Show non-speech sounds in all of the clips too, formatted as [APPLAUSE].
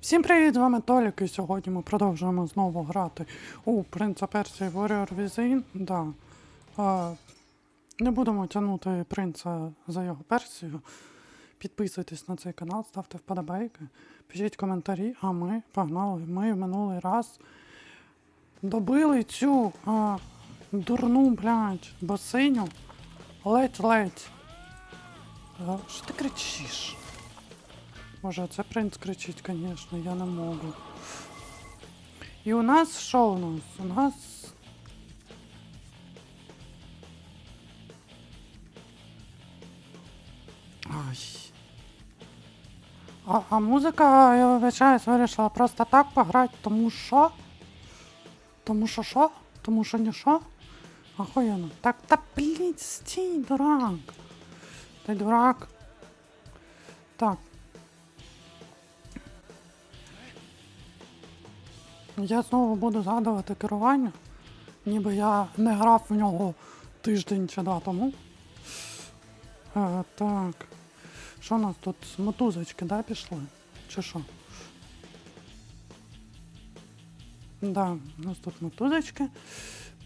Всім привіт, з вами Толік, і сьогодні ми продовжуємо знову грати у Принца Персії Warrior Within. Да. Не будемо тягнути принца за його персію. Підписуйтесь на цей канал, ставте вподобайки, пишіть коментарі, а ми погнали. Ми в минулий раз добили цю а, дурну, блядь, босиню. Ледь-ледь. Що ти кричиш? Може, це принц кричить, звісно, я не можу. І у нас що у нас? У нас. Ай. А, а музика, я вибачаюсь, вирішила просто так пограти, тому що. Тому що що? Тому що не що? Охуєнно. Так, та блін, стій, дурак. Ти дурак. Так. Я знову буду згадувати керування, ніби я не грав в нього тиждень чи два тому. Е, так. Що у нас тут? Мотузочки, да, пішли? Чи що? Да, у нас тут мотузочки.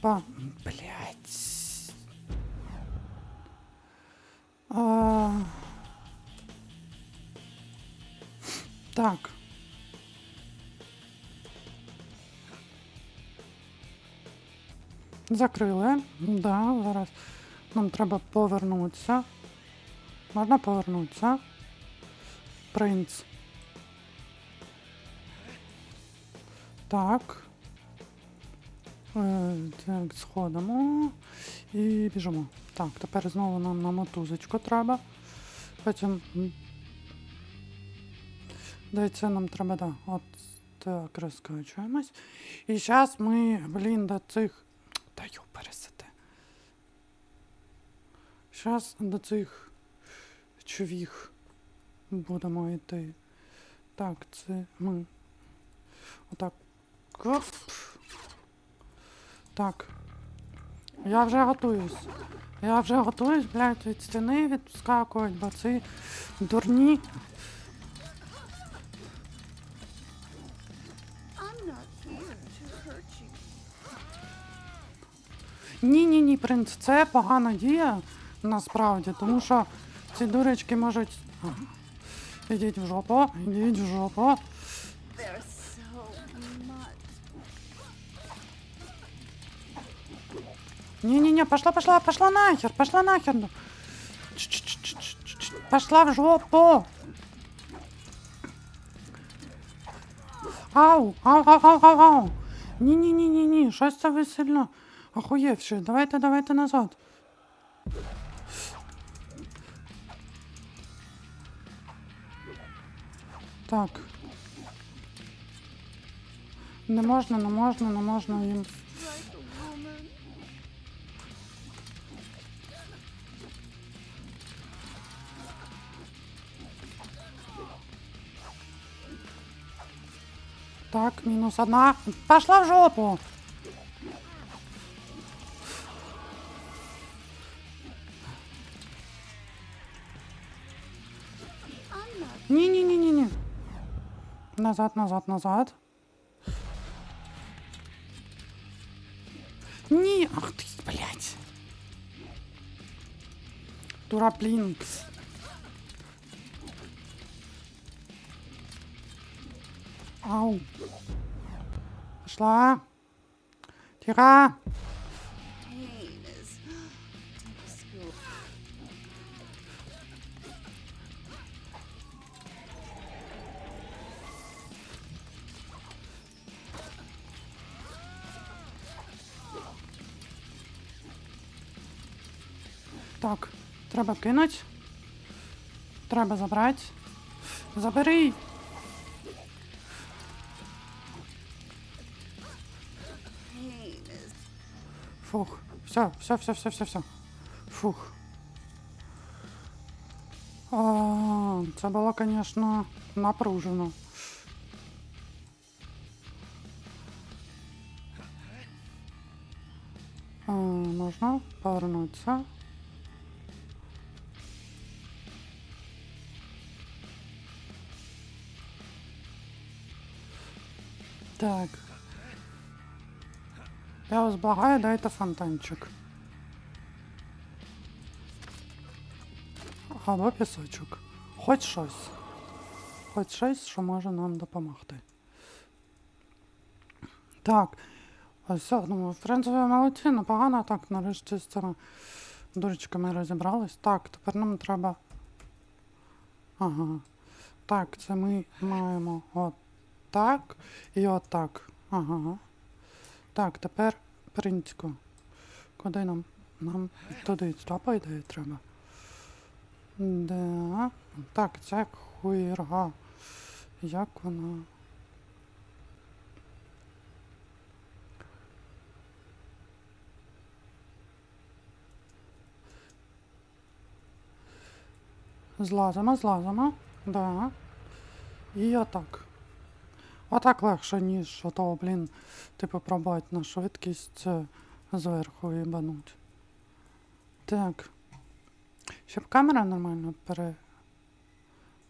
Па. Блять. А... Так. Закрили. Да, зараз нам треба повернутися. Можна повернутися. Принц. Так. Е, так, сходимо і біжимо. Так, тепер знову нам на мотузочку треба. Потім. Здається, нам треба, да. От так, розкачуємось. І зараз ми, блін, до цих. Та йо, пересете. Зараз до цих човіх будемо йти. Так, це ми. Отак. Оп. Так. Я вже готуюсь. Я вже готуюсь, блядь, від стіни відскакують, бо ці дурні. I'm not Ні, ні, ні, принц, це погана дія насправді, тому що ці дурочки можуть. Ідіть в жопу, ідіть в жопу. Не-не-не, пошла, пошла, пошла нахер, пошла нахер. Пошла в жопу. Ау, ау, ау, ау, ау, ау. Ні-ні-ні-ні-ні, щось це ви сильно охуєвши. Давайте, давайте назад. Так. Не можна, не можна, не можна їм. Так, минус одна. Пошла в жопу. Не-не-не-не-не. Назад, назад, назад. Не, ах ты, блядь. Дураплинкс. Ау. Пошла. Тихо. Так, треба кинуть. Треба забрати. Забери. Фух. Все, все, все, все, все, все. Фух. А, це було, звісно, напружено. А, можна повернутися. Так. Я вас благаю, дайте фонтанчик. Або пісочок. Хоч щось. Хоч щось, що може нам допомогти. Так. Ось думаю, в принципі, молодці, непогано так нарешті з цими дурочками розібрались. Так, тепер нам треба. Ага. Так, це ми маємо от так і отак. Ага. Так, тепер принцько. Куди нам? Нам туди по ідеї, треба. Да. Так, ця хуйра. Як вона? Злазимо, злазимо. Да. І отак. Отак легше, ніж ото, блін, типу пробувати на швидкість е, зверху їбануть. Так. Щоб камера нормально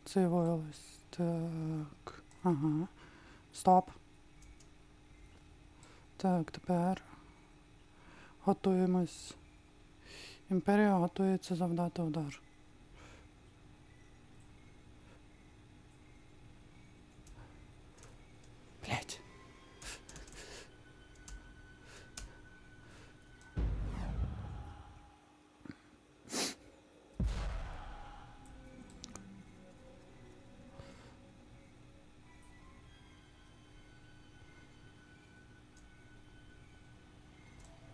перецивилась. Так. Ага. Стоп. Так, тепер готуємось. Імперія готується завдати удар. Блять.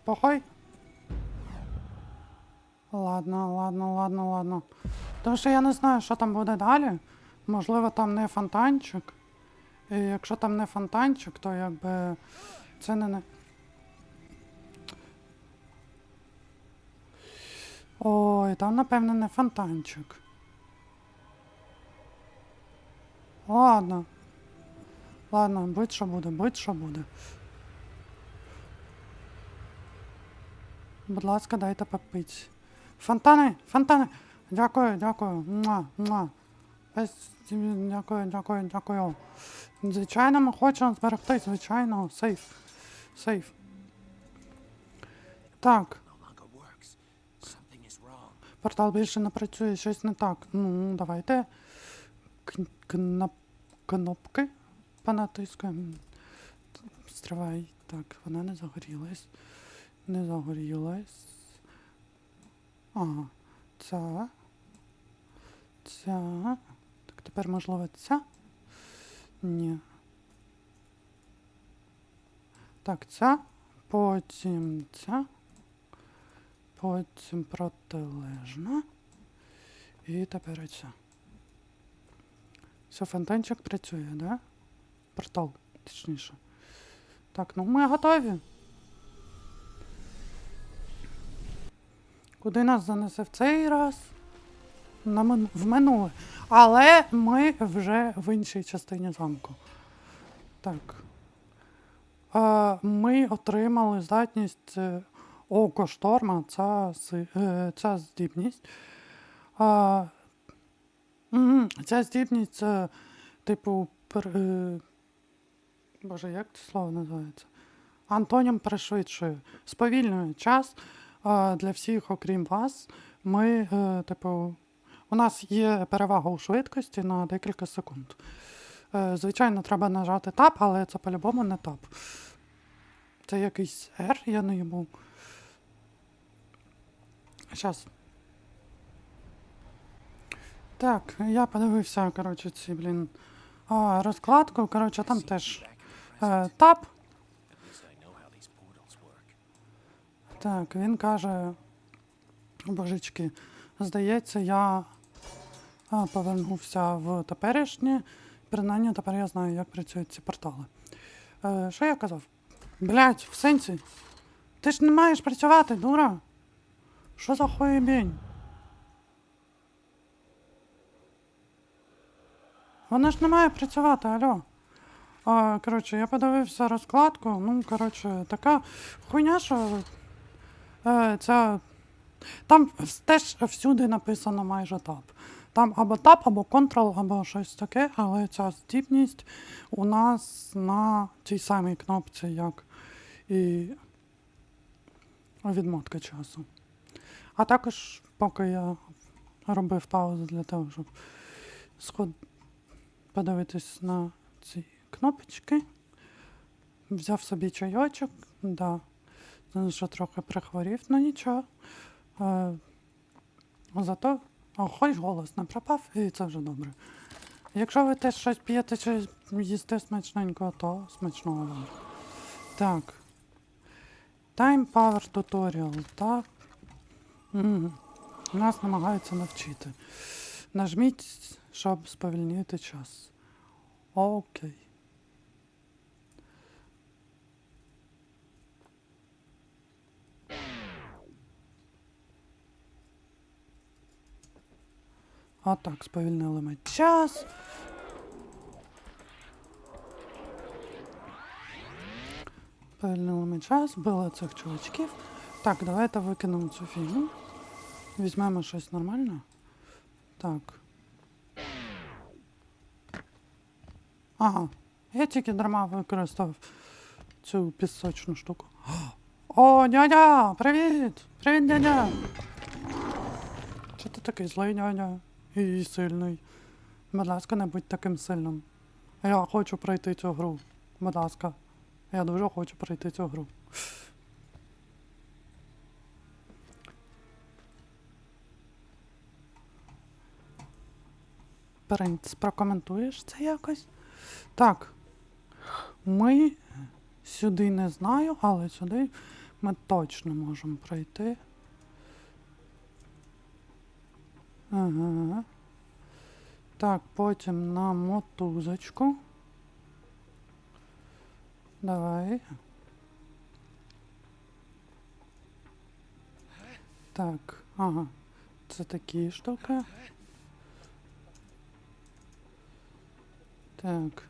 Похуй. Ладно, ладно, ладно, ладно. Тому що я не знаю, що там буде далі. Можливо, там не фонтанчик. Якщо там не фонтанчик, то якби це не не. Ой, там, напевно, не фонтанчик. Ладно. Ладно, будь що буде, будь що буде. Будь ласка, дайте попити. Фонтани, фонтани. Дякую, дякую. Муа, муа. Дякую, дякую, дякую. Звичайно, ми хочемо зберегти, звичайно, сейф. Сейф. Так, портал більше не працює, щось не так. Ну, давайте кн- кнопки понатискаємо. Стривай. Так, вона не загорілась. Не загорілась. Ага. Ця. Ця. Тепер можливо ця. Ні. Так, ця. Потім ця. Потім протилежна. І тепер оця. Все, фонтанчик працює, да? Портал, точніше. Так, ну ми готові. Куди нас занесе в цей раз? На мин... В минуле. Але ми вже в іншій частині замку. Так. Е, ми отримали здатність е, око шторма, ця, е, ця здібність. Ця здібність типу, пер, Боже, як це слово називається? Антонім пришвидшує. Сповільнює час для всіх, окрім вас. Ми, типу, у нас є перевага у швидкості на декілька секунд. Е, звичайно, треба нажати тап, але це по-любому не тап. Це якийсь R, я не йому. Щас. Так, я подивився, коротше, ці, блін, розкладку. Коротше, там теж е, тап. Work. Так, він каже. Божечки, здається, я повернувся в теперішнє. Принаймні тепер я знаю, як працюють ці портали. Е, що я казав? Блять, в сенсі. Ти ж не маєш працювати, дура. Що за хуєбінь? Вона ж не має працювати, алло. А, коротше, я подивився розкладку. Ну, коротше, така хуйня, що е, ця. Там теж всюди написано майже тап. Там або тап, або контрол, або щось таке, але ця здібність у нас на тій самій кнопці, як і відмотка часу. А також, поки я робив паузу для того, щоб сход... подивитись на ці кнопочки, взяв собі чайочок, да. Вже трохи прихворів, ну нічого. Е, зато о, хоч голос не пропав, і це вже добре. Якщо ви теж щось п'єте чи їсте смачненько, то смачного вам. Так. Time Power Tutorial, так. Мгм. Нас намагаються навчити. Нажміть, щоб сповільнити час. Окей. Отак, сповільнили ми час. Сповільнили ми час, вбили цих чувачків. Так, давайте викинемо цю фігню. Візьмемо щось нормальне. Так. Ага. Я тільки дарма використав цю пісочну штуку. О, дядя! Привіт! Привіт, дядя! Чи ти такий злий, дядя? І сильний. Будь ласка, не будь таким сильним. Я хочу пройти цю гру. Будь ласка. Я дуже хочу пройти цю гру. Принц, прокоментуєш це якось? Так. Ми сюди не знаю, але сюди ми точно можемо пройти. Ага. Так, потім на мотузочку. Давай. Так, ага. Це такі штуки. Так.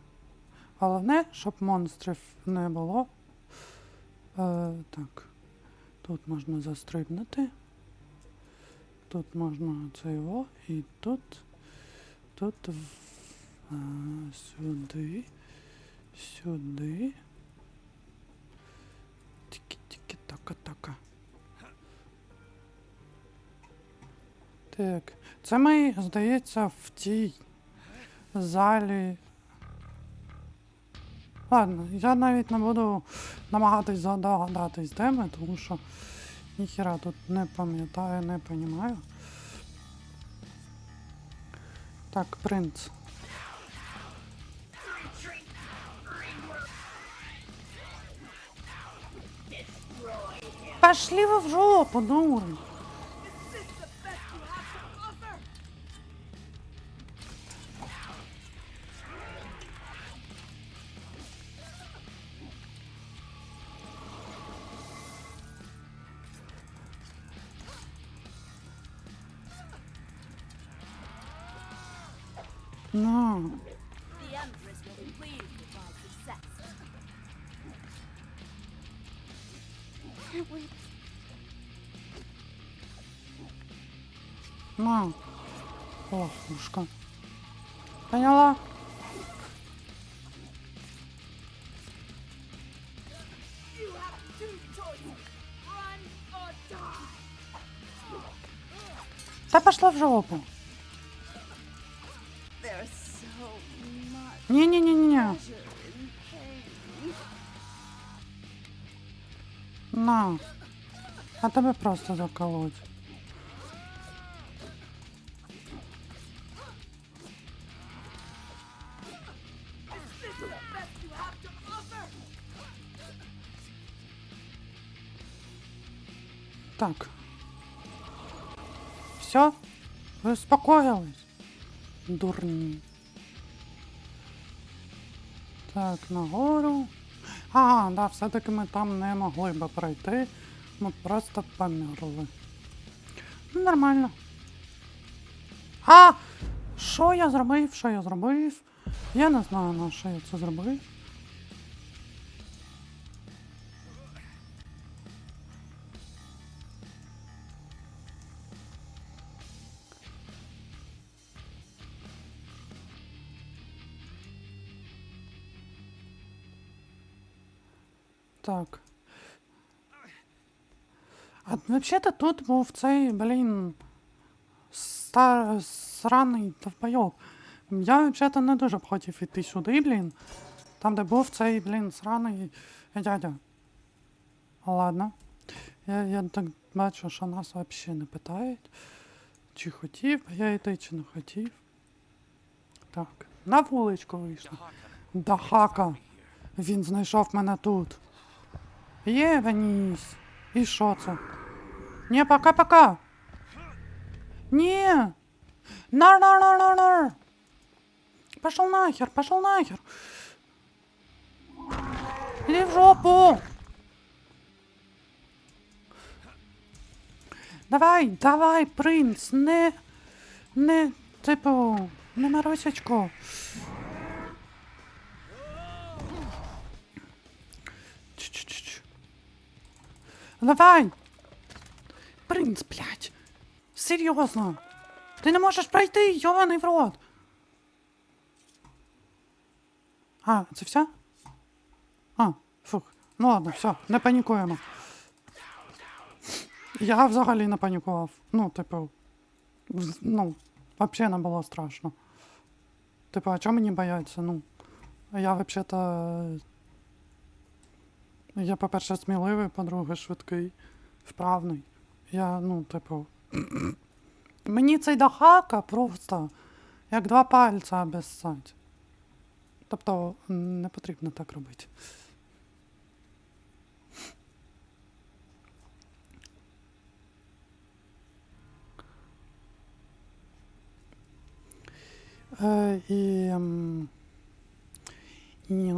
Головне, щоб монстрів не було. Е, так. Тут можна застрибнути. Тут можна це його. І тут. Тут. е, сюди. Сюди. Тільки-тільки така-така. Так. Це ми, здається, в тій залі. Ладно, я навіть не буду намагатись здогадатись, де ми, тому що ніхіра тут не пам'ятаю, не понімаю. Так, принц. Пошли вы в жопу. Ну, на. Лохушка. Поняла? You have two choices. Run or die. Та пошла в жопу. There's so much Ні-ні-ні-ні. pleasure in pain. На. А тебе просто заколоть. Так. Все? Ви? Дурні. Так, нагору. Ага, да, все-таки ми там не могли би пройти. Ми просто померли. Ну, Нормально. А! Що я зробив? Що я зробив? Я не знаю, на що я це зробив. Так. А взагалі тут був цей, блін, стар... сраний довбойоб. Я взагалі не дуже б хотів іти сюди, блін. Там, де був цей, блін, сраний дядя. Ладно. Я, я так бачу, що нас взагалі не питають. Чи хотів я йти, чи не хотів. Так, на вуличку вийшла. До хака. Він знайшов мене тут. Є, Ваніс. І що це? Ні, пока-пока. Ні. Нар-нар-нар-нар-нар. Пошел нахер, пошел нахер. Иди в жопу. Давай, давай, принц, не, не, типу, не маросячко. Ч-ч-ч. Давай! Принц, блядь! Серйозно! Ти не можеш пройти, йований в рот! А, це все? А, фух. Ну ладно, все, не панікуємо. Я взагалі не панікував. Ну, типу, ну, взагалі не було страшно. Типу, а чого мені бояться? Ну, я взагалі-то. Я, по-перше, сміливий, по-друге, швидкий, вправний. Я, ну, типу. Мені цей дахака просто як два пальця обіссать. Тобто не потрібно так робити. Е, і, і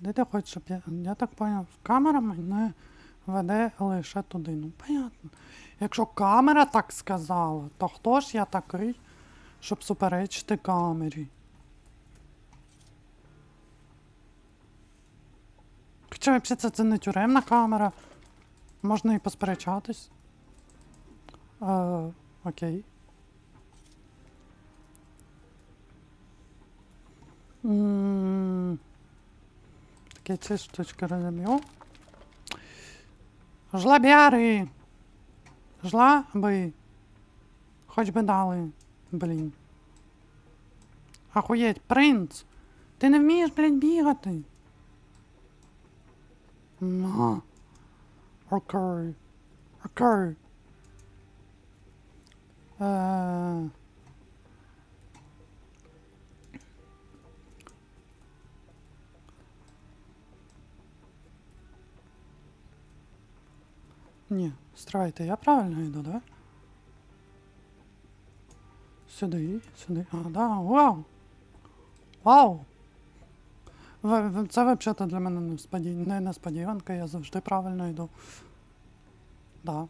куди ти хочеш, щоб я. Я так поняв, камера мене веде лише туди. Ну, понятно. Якщо камера так сказала, то хто ж я такий, щоб суперечити камері? Хоча взагалі це, це не тюремна камера. Можна і посперечатись. Е, окей. М, ці штучки розіб'ю. Жлобяри! Жлоби. Хоч би дали. Блін. Ахуєть, принц! Ти не вмієш, блядь, бігати. Окей. Окей. Е... Ні, страйте, я правильно йду, да? Сюди, сюди. А, да, вау! Вау! Це взагалі для мене несподі... не несподіванка, я завжди правильно йду. Да.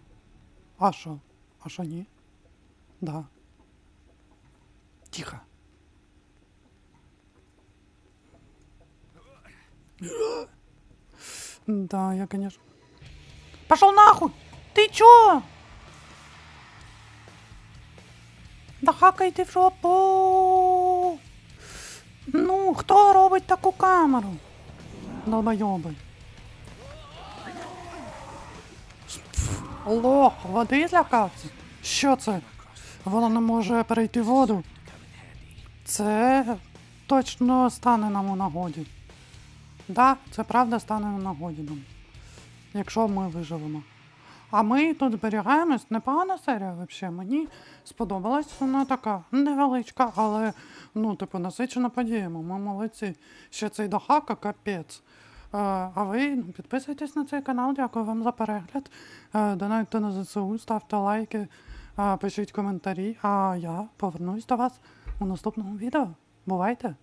А що? А що ні? Да. Тихо. [GASPS] Да, я, конечно. Пошел нахуй! Ты чё? Да хакай ти в жопу! Ну, хто робить таку камеру? Долбойоби. Лох, води злякався? Що це? Воно не може перейти воду. Це точно стане нам у нагоді. Да, це правда стане у нагоді нам. Якщо ми виживемо. А ми тут зберігаємось. Непогана серія взагалі. Мені сподобалась вона така невеличка, але ну, типу, насичена подіями. Ми молодці. Ще цей дохака капець. Е, А ви підписуйтесь на цей канал, дякую вам за перегляд. Е, Донайте на ЗСУ, ставте лайки, е, пишіть коментарі, а я повернусь до вас у наступному відео. Бувайте!